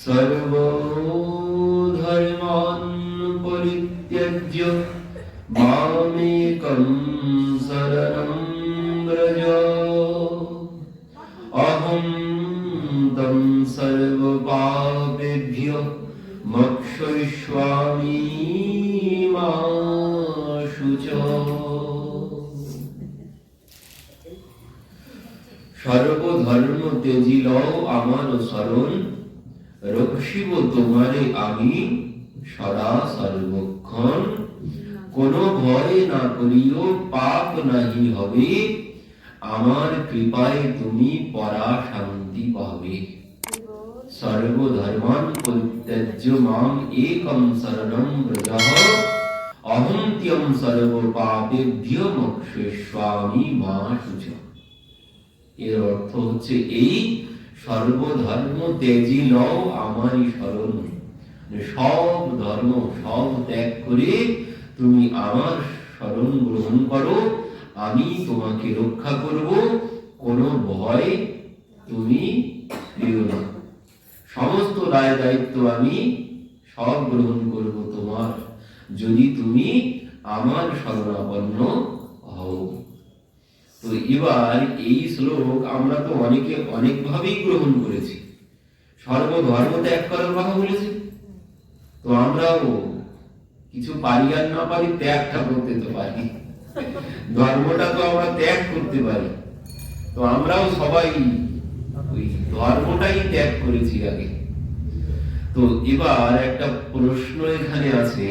सर्वधर्मान् परित्यज्य मामेकं शरणं না করিও, পাপ নাহি হবে। আমার কৃপায় তুমি পরা শান্তি পাবে। সর্বধর্মান পরিত্যজ্য মাম একম শরণম ব্রজঃ। অহম ত্যম সর্ব পাপেভ্য মোক্ষেস্বামী মা শুচঃ এর অর্থ হচ্ছে এই, সর্বধর্ম ত্যাজি লও আমারই মানে সব ধর্ম সব ত্যাগ করে তুমি আমার স্মরণ গ্রহণ করো, আমি তোমাকে রক্ষা করব, কোনো ভয় তুমি না। সমস্ত দায় দায়িত্ব আমি সব গ্রহণ করব তোমার, যদি তুমি আমার শরণাপন্ন হও। তো এবার এই শ্লোক আমরা তো অনেকে অনেক ভাবেই গ্রহণ করেছি। সর্বধর্ম ত্যাগ করার কথা বলেছি। তো আমরাও কিছু পারি আর না পারি, ত্যাগটা করতে তো পারি। ধর্মটা তো আমরা ত্যাগ করতে পারি। তো আমরাও সবাই ওই ধর্মটাই ত্যাগ করেছি আগে। তো এবার একটা প্রশ্ন এখানে আছে,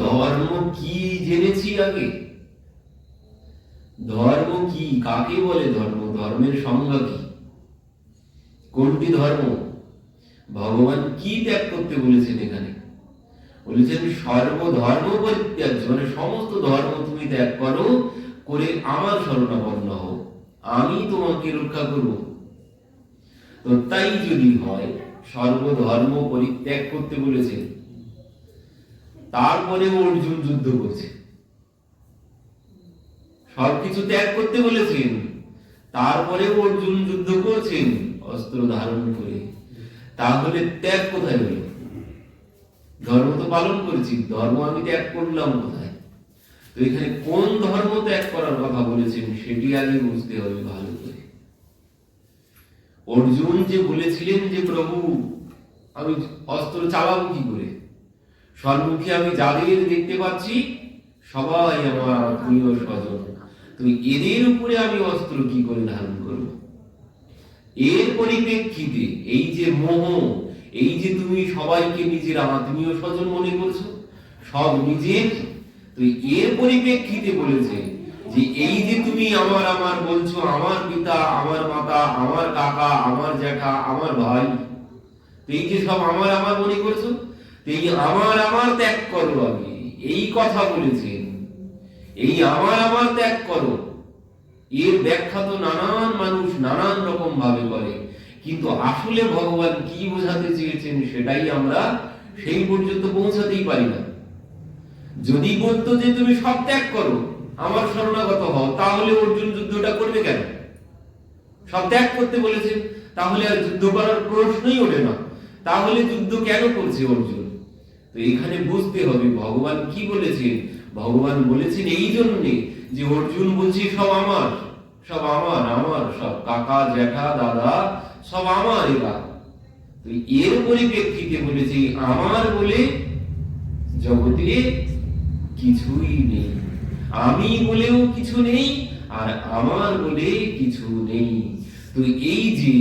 ধর্ম কি জেনেছি আগে? ধর্ম কি, কাকে বলে ধর্ম? ধর্মের সংজ্ঞা কি? কোনটি ধর্ম? ভগবান কি ত্যাগ করতে বলেছেন এখানে? বলেছেন সর্বধর্ম পরিত্যাগ মানে সমস্ত ধর্ম তুমি ত্যাগ করো, করে আমার শরণাপন্ন হও। আমি তোমাকে রক্ষা করব। তো তাই যদি হয় সর্বধর্ম পরিত্যাগ করতে বলেছে। তারপরে অর্জুন যুদ্ধ করছে। সবকিছু ত্যাগ করতে বলেছেন। তারপরে অর্জুন যুদ্ধ করছেন, অস্ত্র ধারণ করে। তাহলে ত্যাগ কোথায় হলো? ধর্ম তো পালন করেছি, ধর্ম আমি ত্যাগ করলাম কোথায়? তো এখানে কোন ধর্ম ত্যাগ করার কথা বলেছেন, সেটি আগে বুঝতে হবে ভালো করে। অর্জুন যে বলেছিলেন যে, প্রভু, আমি অস্ত্র চালাবো কি করে? সম্মুখে আমি যাদের দেখতে পাচ্ছি, সবাই আমার আত্মীয় স্বজন। তো এদের উপরে আমি অস্ত্র কি করে ধারণ করব? এর পরিপ্রেক্ষিতে এই যে মোহ এই যে তুমি সবাইকে নিজের আত্মীয় স্বজন মনে করছ, সব নিজের তো এর পরিপ্রেক্ষিতে বলেছে যে এই যে তুমি আমার আমার বলছো, আমার পিতা, আমার মাতা, আমার কাকা, আমার জ্যাঠা, আমার ভাই এই যে সব আমার আমার মনে করছ এই আমার আমার ত্যাগ করো আমি এই কথা বলেছেন এই আমার আমার ত্যাগ করো। এর ব্যাখ্যা তো নানান মানুষ নানান রকম ভাবে করে। কিন্তু আসলে ভগবান কি বোঝাতে চেয়েছেন সেটাই আমরা সেই পর্যন্ত পৌঁছাতেই পারি না। যদি বলতো যে তুমি সব ত্যাগ করো, আমার শরণাগত হও, তাহলে অর্জুন যুদ্ধটা করবে কেন? সব ত্যাগ করতে বলেছেন, তাহলে আর যুদ্ধ করার প্রশ্নই ওঠে না। তাহলে যুদ্ধ কেন করছে অর্জুন? তো এখানে বুঝতে হবে, ভগবান কি বলেছেন? ভগবান বলেছেন এই জন্যে যে অর্জুন বলছি, সব আমার সব আমার আমার, সব কাকা, জ্যাঠা, দাদা সব আমার এরা তো এর পরিপ্রেক্ষিতে বলেছি আমার বলে জগতে কিছুই নেই। আমি বলেও কিছু নেই, আর আমার বলে কিছু নেই। তো এই যে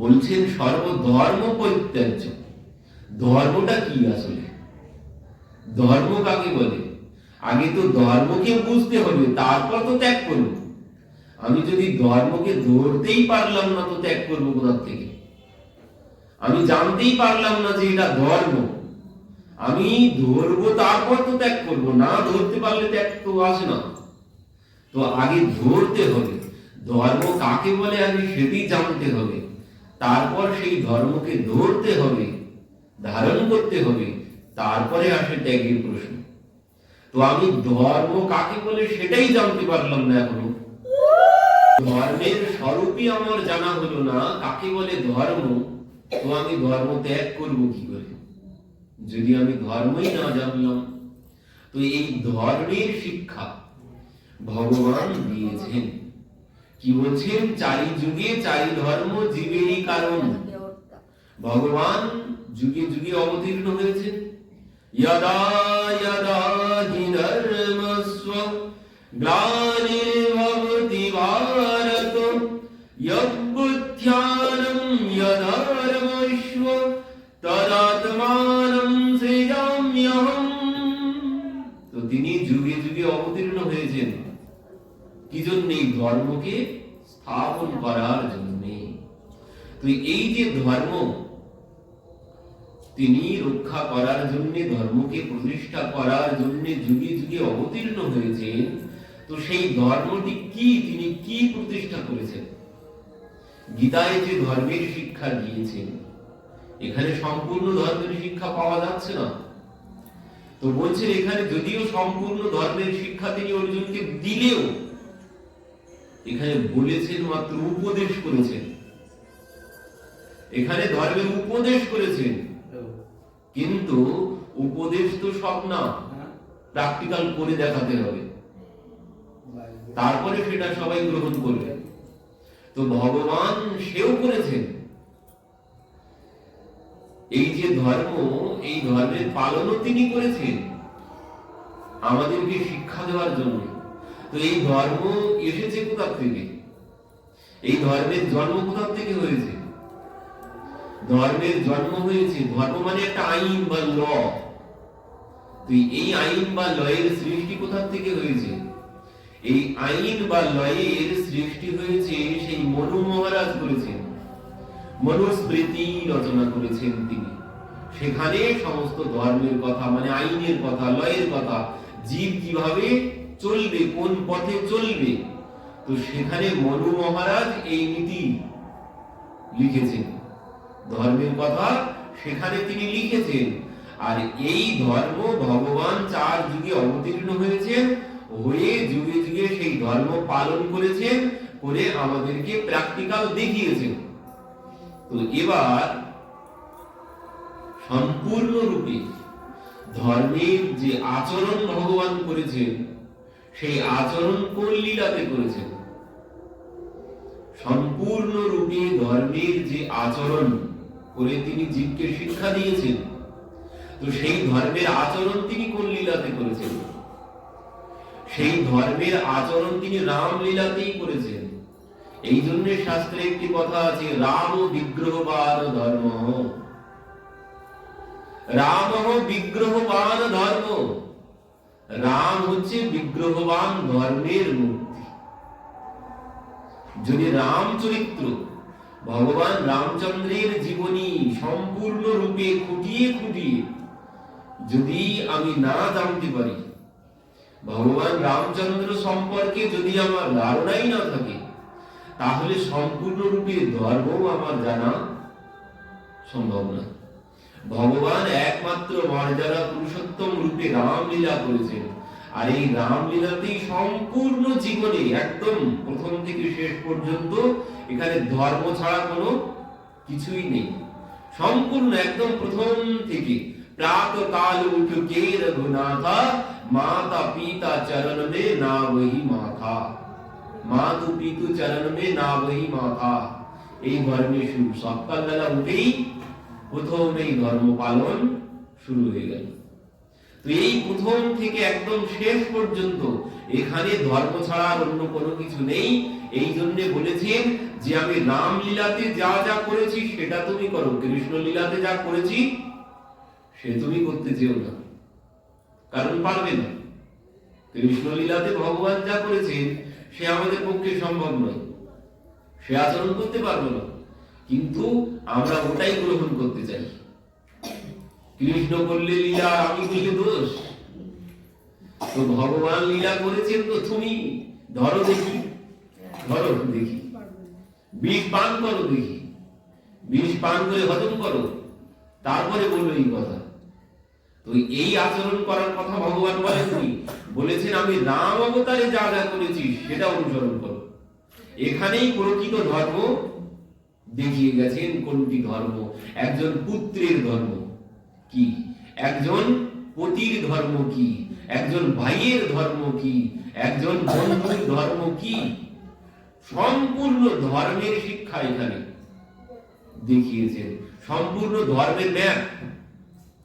বলছেন সর্বধর্ম পরিত্যাজ্য, ধর্মটা কি আসলে? ধর্ম কাকে বলে? আগে তো ধর্মকে বুঝতে হবে, তারপর তো ত্যাগ করব। আমি যদি ধর্মকে ধরতেই পারলাম না, তো ত্যাগ করব কোথা থেকে? আমি জানতেই পারলাম না যে এটা ধর্ম। আমি ধরবো তারপর তো ত্যাগ করব, না ধরতে পারলে ত্যাগ তো আসে না। তো আগে ধরতে হবে। ধর্ম কাকে বলে? আগে সেটি জানতে হবে। তারপর সেই ধর্মকে ধরতে হবে, ধারণ করতে হবে। তারপরে আসে ত্যাগের প্রশ্ন। তো আমি ধর্ম কাকে বলে সেটাই জানতে পারলাম না এখনও ধর্মের স্বরূপই আমার জানা হলো না। তাকে বলে ধর্ম? তো আমি ধর্ম ত্যাগ করব কি করে? যদি আমি ধর্মই না জানলাম, তো এই ধর্মের শিক্ষা ভগবান দিয়েছেন। কি বলছেন? চারি যুগে চারি ধর্ম জীবেরই কারণ। ভগবান যুগে যুগে অবতীর্ণ হয়েছেন হি ধর্মস্ব করার জন্য। তো এই যে ধর্ম, তিনি রক্ষা করার জন্য, ধর্মকে প্রতিষ্ঠা করার জন্য যুগে যুগে অবতীর্ণ হয়েছেন, তো সেই ধর্মটি কি, তিনি কি প্রতিষ্ঠা করেছেন? গীতায় যে ধর্মের শিক্ষা দিয়েছেন, এখানে সম্পূর্ণ ধর্মের শিক্ষা পাওয়া যাচ্ছে না। তো বলছেন এখানে যদিও সম্পূর্ণ ধর্মের শিক্ষা তিনি অর্জুনকে দিলেও এখানে বলেছেন মাত্র, উপদেশ করেছেন। এখানে ধর্মের উপদেশ করেছেন। কিন্তু উপদেশ তো সব না, প্র্যাকটিক্যাল করে দেখাতে হবে। তারপরে সেটা সবাই গ্রহণ করবে। তো ভগবান সেও করেছেন। এই যে ধর্ম, এই ধর্মের পালনও তিনি করেছেন। আমাদেরকে শিক্ষা দেওয়ার জন্য। তো এই ধর্ম এসেছে কোথা থেকে? এই ধর্মের জন্ম কোথা থেকে হয়েছে? ধর্মের জন্ম হয়েছে, ধর্ম মানে একটা আইন বা ল। এই আইন বা লয়ের সৃষ্টি থেকে হয়েছে? এই আইন বা লয়ের সৃষ্টি হয়েছে সেই মনু মহারাজ করেছেন। মনুস্মৃতি রচনা করেছেন তিনি। সেখানে সমস্ত ধর্মের কথা মানে আইনের কথা, লয়ের কথা, জীব কীভাবে চলবে, কোন পথে চলবে? তো সেখানে মনু মহারাজ এই নীতি লিখেছেন। ধর্মের কথা সেখানে তিনি লিখেছেন। আর এই ধর্ম ভগবান চার যুগে অবতীর্ণ হয়েছেন, হয়ে যুগে যুগে সেই ধর্ম পালন করেছেন, করে আমাদেরকে প্র্যাকটিক্যাল দেখিয়েছেন। তো এবার সম্পূর্ণ রূপে ধর্মের যে আচরণ ভগবান করেছেন সেই আচরণ কোন লীলাতে করেছেন। সম্পূর্ণ রূপে ধর্মের যে আচরণ করে তিনি জীবকে শিক্ষা দিয়েছেন, তো সেই ধর্মের আচরণ তিনি কোন লীলাতে করেছেন? সেই ধর্মের আচরণ তিনি রাম লীলাতেই করেছেন। এই জন্য শাস্ত্রে একটি কথা আছে, রাম বিগ্রহবান ধর্ম। রাম বিগ্রহবান ধর্ম। রাম হচ্ছে বিগ্রহবান ধর্মের মূর্তি। যদি রাম চরিত্র ভগবান রামচন্দ্রের জীবনী সম্পূর্ণ রূপে খুঁটিয়ে খুঁটিয়ে যদি আমি না জানতে পারি, ভগবান রামচন্দ্র সম্পর্কে যদি আমার ধারণাই না থাকে, তাহলে সম্পূর্ণ রূপে ধর্ম আমার জানা সম্ভব না ভগবান একমাত্র মর্যাদা পুরুষোত্তম রূপে রামলীলা করেছেন। আর এই রামলীলাতেই সম্পূর্ণ জীবনে একদম প্রথম থেকে শেষ পর্যন্ত এখানে ধর্ম ছাড়া কোনো কিছুই নেই। সম্পূর্ণ একদম প্রথম থেকে। প্রাত কাল উঠকে রঘুনাথা, মাতা পিতা চরণ মে না বহি মাথা। মাতু পিতু চরণ মে না বহি মাথা। এই ধর্মে শুরু সকালবেলা উঠেই প্রথম এই ধর্ম পালন শুরু হয়ে গেল। তো এই প্রথম থেকে একদম শেষ পর্যন্ত এখানে ধর্ম ছাড়া আর অন্য কোনো কিছু নেই। এই জন্য বলেছেন যে আমি রাম লীলাতে যা যা করেছি সেটা তুমি করো কৃষ্ণ লীলাতে যা করেছি সে তুমি করতে চেও না। কারণ পারবে না। কৃষ্ণ লীলাতে ভগবান যা করেছেন সে আমাদের পক্ষে সম্ভব নয়। সে আচরণ করতে পারব না। কিন্তু আমরা ওটাই গ্রহণ করতে চাই। কৃষ্ণ করলে লীলা, আমি করলে দোষ? তো ভগবান লীলা করেছেন তো তুমি। ধরো দেখি ধরো দেখি। বিষ পান করো দেখি। বিষ পান করে হজম করো। তারপরে বলল এই কথা। তো এই আচরণ করার কথা ভগবান বলে বলেননি বলেছেন, আমি রাম অবতারে যা যা করেছি সেটা অনুসরণ করো। এখানেই প্রকৃত ধর্ম দেখিয়ে গেছেন কোনটি ধর্ম? একজন পুত্রের ধর্ম কি? একজন পতির ধর্ম কি? একজন ভাইয়ের ধর্ম কি? একজন বন্ধুর ধর্ম কি? সম্পূর্ণ ধর্মের শিক্ষা এখানে দেখিয়েছেন। সম্পূর্ণ ধর্মের ম্যাপ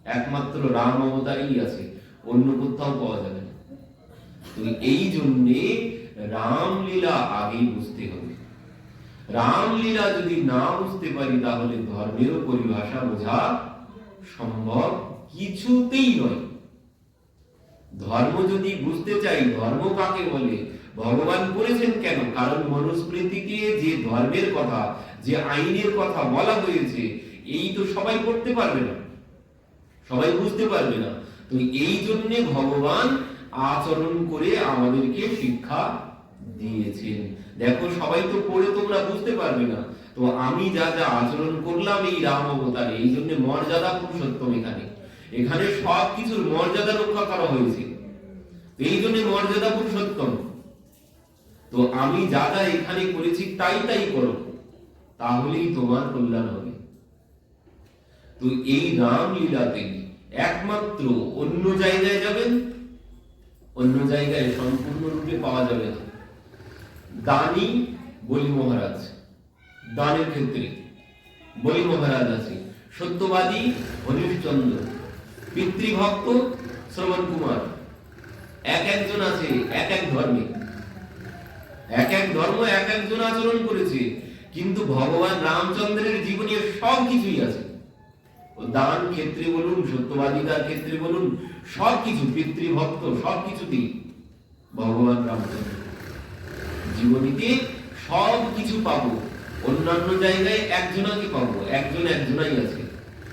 একমাত্র রাম অবতারেই আছে, অন্য কোথাও পাওয়া যাবে না। তো এই জন্যে রামলীলা আগেই বুঝতে হবে। রামলীলা যদি না বুঝতে পারি, তাহলে ধর্মেরও পরিভাষা বোঝা সম্ভব কিছুতেই নয়। ধর্ম যদি বুঝতে চাই, ধর্ম কাকে বলে? ভগবান বলেছেন কেন? কারণ মনুস্মৃতিতে যে ধর্মের কথা, যে আইনের কথা বলা হয়েছে, এই তো সবাই করতে পারবে না। সবাই বুঝতে পারবে না। তো এই জন্য ভগবান আচরণ করে আমাদেরকে শিক্ষা দিয়েছেন। দেখো, সবাই তো পড়ে তোমরা বুঝতে পারবে না। তো আমি যা যা আচরণ করলাম এই রাম অবতারে এই জন্য মর্যাদা পুরুষোত্তম এখানে। এখানে সব কিছুর মর্যাদা রক্ষা করা হয়েছে। এই জন্য মর্যাদা পুরুষোত্তম তো আমি যা যা এখানে করেছি তাই তাই করো, তাহলেই তোমার কল্যাণ হবে। তো এই রাম লীলাতে একমাত্র অন্য জায়গায় যাবেন, অন্য জায়গায় সম্পূর্ণরূপে পাওয়া যাবে না। দানি, বলি মহারাজ। দানের ক্ষেত্রে। বলি মহারাজ আছে। সত্যবাদী হরিশচন্দ্র। পিতৃভক্ত শ্রবণ কুমার। এক একজন আছে, এক এক ধর্মে। এক এক ধর্ম, এক একজন আচরণ করেছে। কিন্তু ভগবান রামচন্দ্রের জীবনে সব কিছুই আছে। দান ক্ষেত্রে বলুন সত্যবাদিতার ক্ষেত্রে বলুন সব কিছু পিতৃভক্ত সব কিছুতেই ভগবান রামচন্দ্র। জীবনীতে সব কিছু পাবো। অন্যান্য জায়গায় একজনাকে পাবো। একজন একজনাই আছে।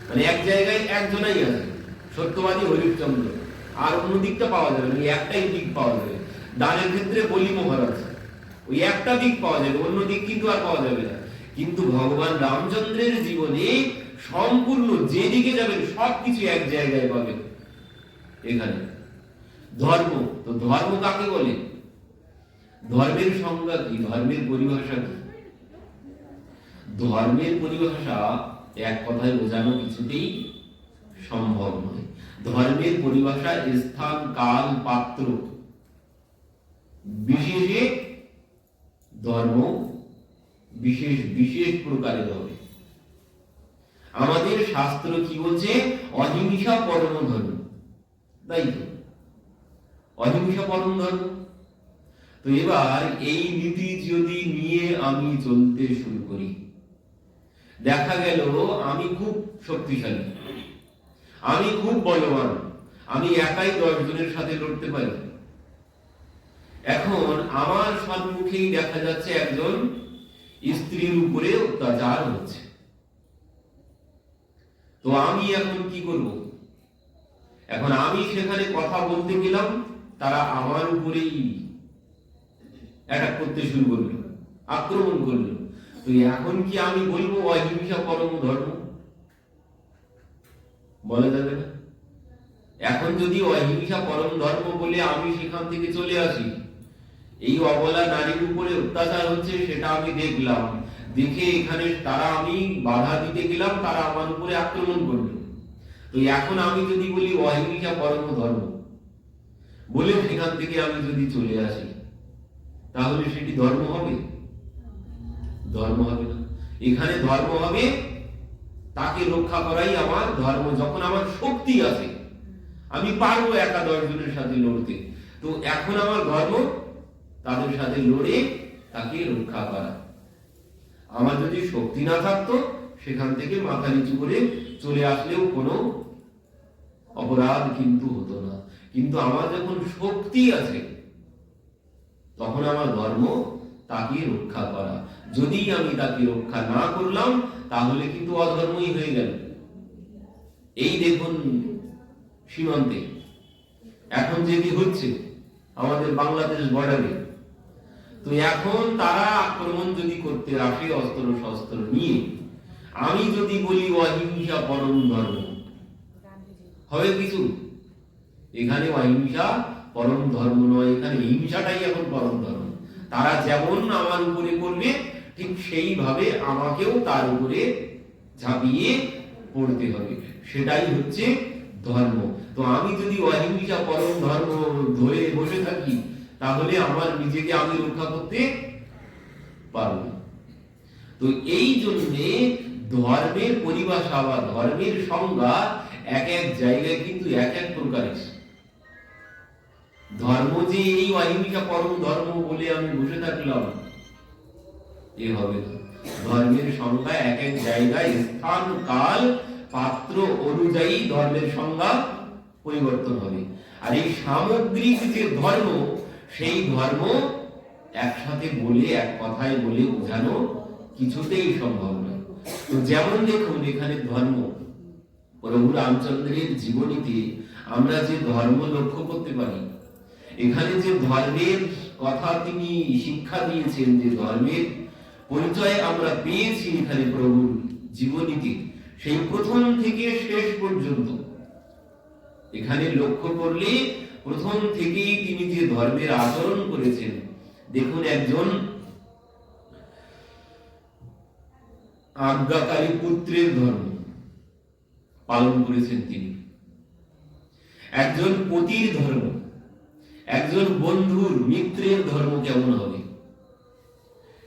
মানে এক জায়গায় একজনাই আছে। সত্যবাদী হরিশ্চন্দ্র। আর অন্য দিকটা পাওয়া যাবে ওই একটাই দিক পাওয়া যাবে। দানের ক্ষেত্রে বলি মহারাজ। ওই একটা দিক পাওয়া যাবে, অন্য দিক কিন্তু আর পাওয়া যাবে না। কিন্তু ভগবান রামচন্দ্রের জীবনে সম্পূর্ণ যেদিকে যাবেন, সবকিছু এক জায়গায় পাবেন। এখানে। ধর্ম। তো ধর্ম কাকে বলে? ধর্মের সংজ্ঞা কি? ধর্মের পরিভাষা কি? ধর্মের পরিভাষা এক কথায় বোঝানো কিছুতেই সম্ভব নয়। ধর্মের পরিভাষা স্থান, কাল, পাত্র। বিশেষে ধর্ম বিশেষ বিশেষ প্রকারের হবে। আমাদের শাস্ত্র কি বলছে? অহিংসা পরম ধর্ম তাই তো? অহিংসা পরম ধর্ম তো এবার এই নীতি যদি নিয়ে আমি চলতে শুরু করি, দেখা গেল আমি খুব শক্তিশালী, আমি খুব বলবান, আমি একাই দশ জনের সাথে লড়তে পারি। এখন আমার সম্মুখেই দেখা যাচ্ছে একজন স্ত্রীর উপরে অত্যাচার হচ্ছে। তো আমি এখন কি করব? এখন আমি সেখানে কথা বলতে গেলাম, তারা আমার উপরেই অ্যাটাক করতে শুরু করল, আক্রমণ করল। তো এখন কি আমি বলব অহিংসা পরম ধর্ম? বলা যাবে না। এখন যদি অহিংসা পরম ধর্ম বলে আমি সেখান থেকে চলে আসি, এই অবলা নারীর উপরে অত্যাচার হচ্ছে সেটা আমি দেখলাম। দেখে এখানে তারা আমি বাধা দিতে গেলাম, তারা আমার উপরে আক্রমণ করল। তো এখন আমি যদি বলি অহিংসা পরম ধর্ম, বলে সেখান থেকে আমি যদি চলে আসি তাহলে সেটি ধর্ম হবে? ধর্ম হবে না। এখানে ধর্ম হবে, তাকে রক্ষা করাই আমার ধর্ম। যখন আমার শক্তি আছে, আমি পারব একা দশ জনের সাথে লড়তে। তো এখন আমার ধর্ম, তাদের সাথে লড়ে তাকে রক্ষা করা। আমার যদি শক্তি না থাকতো, সেখান থেকে মাথা নিচু করে চলে আসলেও কোনো অপরাধ কিন্তু হতো না। কিন্তু আমার যখন শক্তি আছে তখন আমার ধর্ম তাকে রক্ষা করা। যদি আমি তাকে রক্ষা না করলাম, তাহলে কিন্তু অধর্মই হয়ে গেল। এই দেখুন সীমান্তে। এখন যেটি হচ্ছে? আমাদের বাংলাদেশ বর্ডারে তো এখন তারা আক্রমণ যদি করতে আসে অস্ত্র শস্ত্র নিয়ে, আমি যদি বলি অহিংসা পরম ধর্ম, হবে কিছু? এখানে অহিংসা পরম ধর্ম নয়, এখানে হিংসাটাই এখন পরম ধর্ম। তারা যেমন আমার উপরে করবে, ঠিক সেইভাবে আমাকেও তার উপরে ঝাঁপিয়ে পড়তে হবে। সেটাই হচ্ছে ধর্ম। তো আমি যদি অহিংসা পরম ধর্ম ধরে বসে থাকি, তাহলে আমার নিজেকে আমি রক্ষা করতে পারব তো এই জন্যে ধর্মের পরিভাষা বা ধর্মের সংজ্ঞা এক এক জায়গায় কিন্তু এক এক প্রকারের ধর্ম যে এই অহিংসা পরম ধর্ম বলে আমি বসে থাকলাম। এ হবে ধর্মের সংজ্ঞা এক এক জায়গায়, স্থান, কাল, পাত্র অনুযায়ী ধর্মের সংজ্ঞা পরিবর্তন হবে। আর এই সামগ্রিক যে ধর্ম, সেই ধর্ম একসাথে বলে, এক কথায় বলে বোঝানো কিছুতেই সম্ভব নয়। তো যেমন দেখুন, এখানে ধর্ম। প্রভু রামচন্দ্রের জীবনীতে আমরা যে ধর্ম লক্ষ্য করতে পারি এখানে যে ধর্মের কথা তিনি শিক্ষা দিয়েছেন, যে ধর্মের পরিচয় আমরা পেয়েছি এখানে প্রভুর জীবনীতে, সেই প্রথম থেকে শেষ পর্যন্ত। এখানে লক্ষ্য করলে প্রথম থেকেই তিনি যে ধর্মের আচরণ করেছেন, দেখুন একজন আজ্ঞাকারী পুত্রের ধর্ম পালন করেছেন তিনি। একজন পতির ধর্ম একজন বন্ধুর মিত্রের ধর্ম কেমন হবে?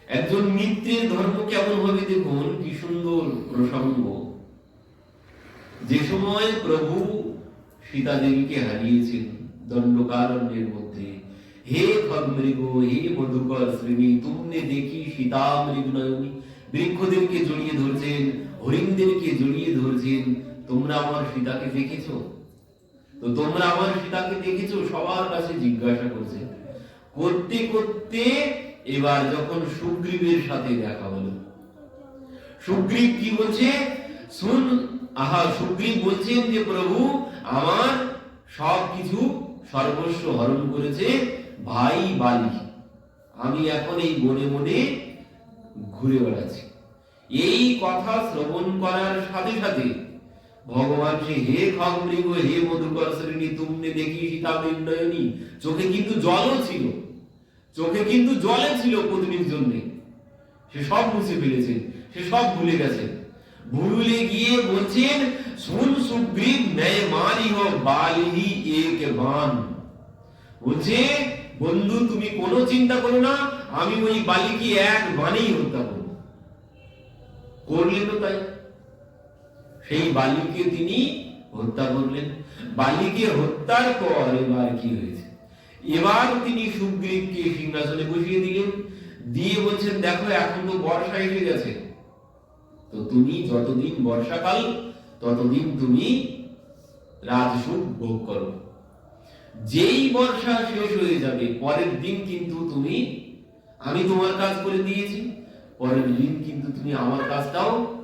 একজন মিত্রের ধর্ম কেমন হবে দেখুন, কি সুন্দর প্রসঙ্গ। যে সময় প্রভু সীতা দেবীকে হারিয়েছেন দণ্ডকারণ্যের মধ্যে, হে খগমৃগ হে মধুকর শ্রেণি, তুমনে দেখি সীতা মৃগ নয়নী। বৃক্ষদেরকে জড়িয়ে ধরছেন, হরিণদেরকে জড়িয়ে ধরছেন, তোমরা আমার সীতাকে দেখেছ? তো তোমরা আমার সীতাকে দেখেছ, সবার কাছে জিজ্ঞাসা করছে। করতে করতে এবার যখন সুগ্রীবের সাথে দেখা হলো। সুগ্রীব কি বলছে? শুন, আহা, সুগ্রীব বলছেন যে, প্রভু, আমার সব কিছু সর্বস্ব হরণ করেছে ভাই বালি। আমি এখন এই বনে বনে ঘুরে বেড়াচ্ছি। এই কথা শ্রবণ করার সাথে সাথে ভগবান সে হে খমৃগ হে মধুকর শ্রেণি তুমনে দেখি সীতা বিনয়নী চোখে কিন্তু জলও ছিল। চোখে কিন্তু জলে ছিল পত্নীর জন্য। সে সব মুছে ফেলেছেন সে সব ভুলে গেছেন ভুলে গিয়ে বলছেন, শুন সুগ্রীব, ন্যায় মারি হো বালিহি এক বান। বলছে, বন্ধু, তুমি কোনো চিন্তা করো না, আমি ওই বালিকে এক বানেই হত্যা করব। করলেন তো তাই। সেই বালিকে তিনি হত্যা করলেন। বালিকে হত্যার পর এবার কি হয়েছে? এবার তিনি সুগ্রীবকে সিংহাসনে বসিয়ে দিলেন। দিয়ে বলছেন, দেখো, এখন তো বর্ষা এসে গেছে। তো তুমি যতদিন বর্ষাকাল, ততদিন তুমি রাজসুখ ভোগ করো। যেই বর্ষা শেষ হয়ে যাবে, পরের দিন কিন্তু তুমি, আমি তোমার কাজ করে দিয়েছি। পরের দিন কিন্তু তুমি আমার কাজটাও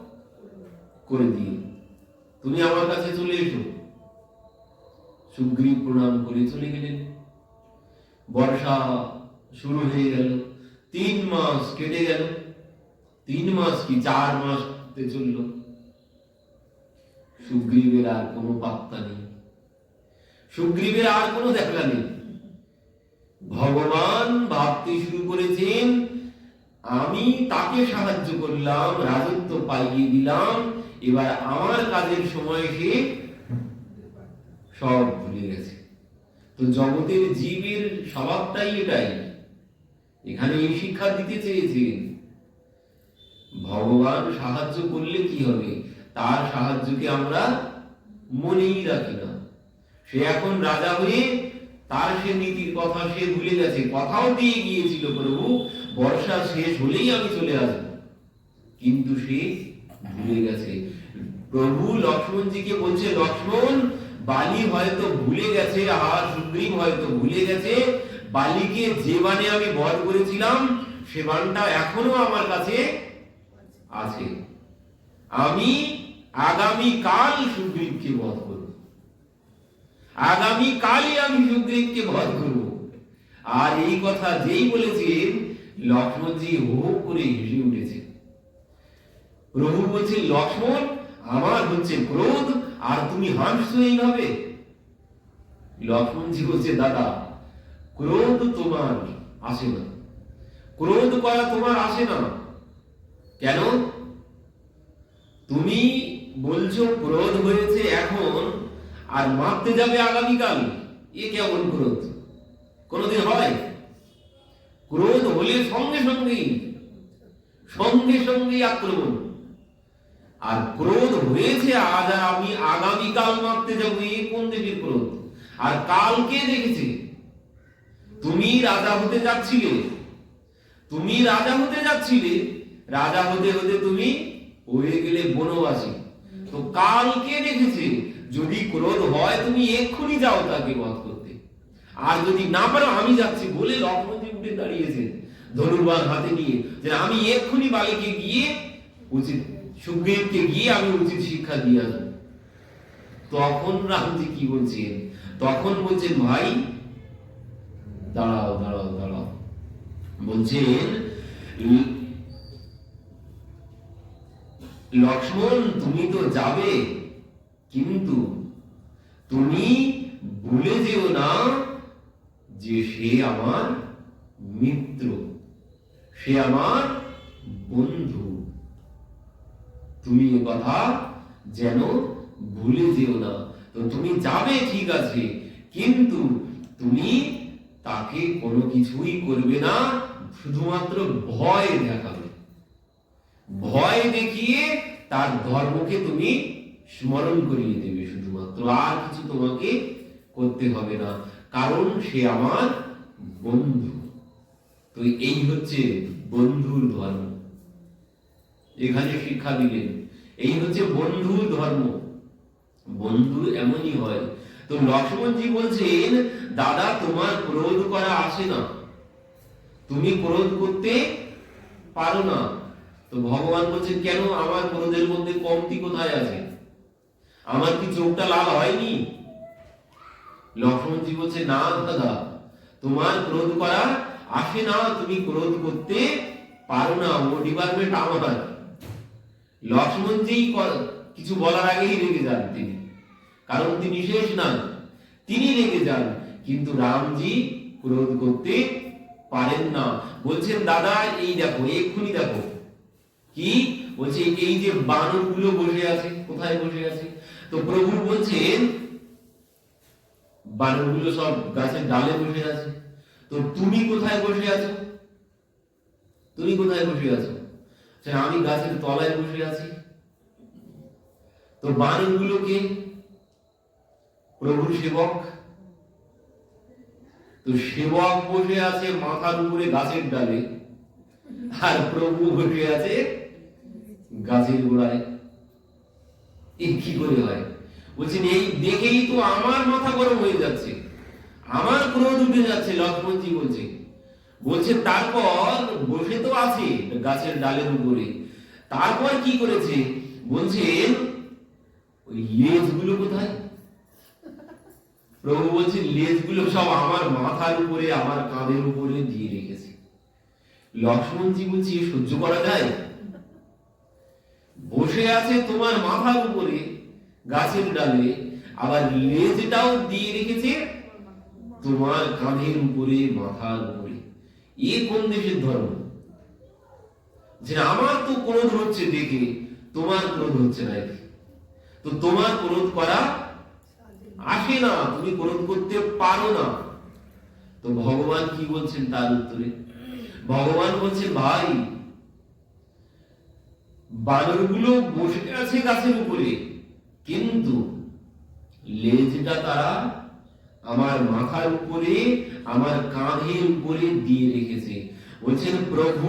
করে দিও। তুমি আমার কাছে চলে এসো। সুগ্রীব প্রণাম করে চলে গেলেন। বর্ষা শুরু হয়ে গেল। তিন মাস কেটে গেল। তিন মাস কি চার মাস চলল। সুগ্রীবের আর কোনো পাত্তা নেই। সুগ্রীবের আর কোনো দেখা নেই। ভগবান ভাবতে শুরু করেছেন, আমি তাকে সাহায্য করলাম, রাজত্ব পাইয়ে দিলাম এবার আমার কাজের সময় সে সব ভুলে গেছে। তো জগতের জীবের স্বভাবটাই এটাই। এখানে এই শিক্ষা দিতে চেয়েছেন। ভগবান সাহায্য করলে কি হবে? তার সাহায্যকে আমরা মনেই রাখি না। সে এখন রাজা হয়ে তার সে নীতির কথা সে ভুলে গেছে। কথাও দিয়ে গিয়েছিল প্রভু, বর্ষা শেষ হলেই আমি চলে আসব। কিন্তু সে ভুলে গেছে। প্রভু লক্ষ্মণজিকে বলছে, লক্ষ্মণ, বালি হয়তো ভুলে গেছে, আর সুগ্রীব হয়তো ভুলে গেছে। বালিকে যে বানে আমি বধ করেছিলাম, সে বানটা এখনও আমার কাছে আছে। আমি আগামী কাল সুগ্রীবকে বধ করব। আগামী কালই আমি সুগ্রীবকে বধ করব। আর এই কথা যেই বলেছেন, লক্ষ্মণজি হো করে হেসে উঠেছে প্রভু বলছে লক্ষ্মণ আমার হচ্ছে ক্রোধ, আর তুমি হাসছো এইভাবে। লক্ষ্মণজি বলছে, দাদা, ক্রোধ তোমার আসে না। ক্রোধ করা তোমার আসে না। কেন? তুমি বলছো ক্রোধ হয়েছে এখন, আর মারতে যাবে আগামীকাল। এ কেমন ক্রোধ? কোনোদিন হয়? ক্রোধ হলে সঙ্গে সঙ্গেই সঙ্গে সঙ্গেই আক্রমণ। আর ক্রোধ হয়েছে আজ আর আমি আগামীকাল মারতে যাব, এই কোন দেবীর ক্রোধ? আর কালকে দেখেছে? তুমি রাজা হতে যাচ্ছিলে। তুমি রাজা হতে যাচ্ছিলে। রাজা হতে হতে তুমি হয়ে গেলে বনবাসী। তো কালকে দেখেছে? যদি ক্রোধ হয়, তুমি এক্ষুনি যাও তাকে বধ করতে। আর যদি না পারো, আমি যাচ্ছি বলে লক্ষ্মণজি উঠে দাঁড়িয়েছে ধনুর্বান হাতে নিয়ে। যে আমি এক্ষুনি বালিকে গিয়ে উচিত সুগ্রীবকে গিয়ে আমি উচিত শিক্ষা দিয়ে আসব। তখন রামজি কি বলছেন? তখন বলছেন, ভাই, দাঁড়াও দাঁড়াও দাঁড়াও। বলছেন, লক্ষ্মণ, তুমি তো যাবে, কিন্তু তুমি ভুলে যেও না যে সে আমার মিত্র, সে আমার বন্ধু। তুমি এ কথা যেন ভুলে যেও না। তো তুমি যাবে ঠিক আছে, কিন্তু তুমি তাকে কোনো কিছুই করবে না, শুধুমাত্র ভয় দেখাবে। ভয় দেখিয়ে তার ধর্মকে তুমি স্মরণ করিয়ে দেবে শুধুমাত্র, আর কিছু তোমাকে করতে হবে না, কারণ সে আমার বন্ধু। তো এই হচ্ছে বন্ধুর ধর্ম। এখানে শিক্ষা দিলেন। এই হচ্ছে বন্ধু ধর্ম। বন্ধু এমনই হয়। তো লক্ষ্মণজি বলছেন, দাদা, তোমার ক্রোধ করা আসে না। তুমি ক্রোধ করতে পারো না। তো ভগবান বলছেন, কেন? আমার ক্রোধের মধ্যে কমতি কোথায় আছে? আমার কি চোখটা লাল হয়নি? লক্ষ্মণজি বলছে না দাদা, তোমার ক্রোধ করা আসে না। তুমি ক্রোধ করতে পারো না। ও ডিপার্টমেন্ট আমার। লক্ষ্মণজি ক- কিছু বলার আগেই রেগে যান তিনি। কারণ তিনি শেষ নন। তিনি রেগে যান, কিন্তু রামজি ক্রোধ করতে পারেন না। বলছেন, দাদা, এই দেখো, এক্ষুনি দেখো। কি? বলছে, এই যে বানরগুলো বসে আছে, কোথায় বসে আছে? তো প্রভু বলছেন, বানরগুলো সব গাছের ডালে বসে আছে। তো তুমি কোথায় বসে আছো? তুমি কোথায় বসে আছো? আমি গাছের তলায় বসে আছি। তো বানরগুলোকে প্রভুর সেবক তো সেবক বসে আছে মাথার উপরে গাছের ডালে, আর প্রভু বসে আছে গাছের গোড়ায় কি করে হয়? বলছেন এই দেখেই তো আমার মাথা গরম হয়ে যাচ্ছে। আমার ক্রোধ উঠে যাচ্ছে, লক্ষ্মণজি বলছে। বলছে, তারপর বসে তো আছে গাছের ডালের উপরে। তারপর কি করেছে? বলছেন ওই লেজগুলো কোথায়? প্রভু বলছে, লেজগুলো সব আমার মাথার উপরে, আমার কাঁধের উপরে দিয়ে রেখেছে। লক্ষ্মণজি বলছি সহ্য করা যায়? বসে আছে তোমার মাথার উপরে, গাছের ডালে, আবার লেজটাও দিয়ে রেখেছে তোমার কাঁধের উপরে, মাথার উপরে। এ কোন দেশের ধর্ম? যে আমার তো ক্রোধ হচ্ছে দেখে, তোমার ক্রোধ হচ্ছে না তো তোমার ক্রোধ করা আসে না, তুমি ক্রোধ করতে পারো না। তো ভগবান কি বলছেন তার উত্তরে? ভগবান বলছেন ভাই, বানরগুলো বসে আছে গাছের উপরে, কিন্তু লেজটা তারা আমার মাথার উপরে আমার কাঁধের উপরে দিয়ে রেখেছে। বলছেন প্রভু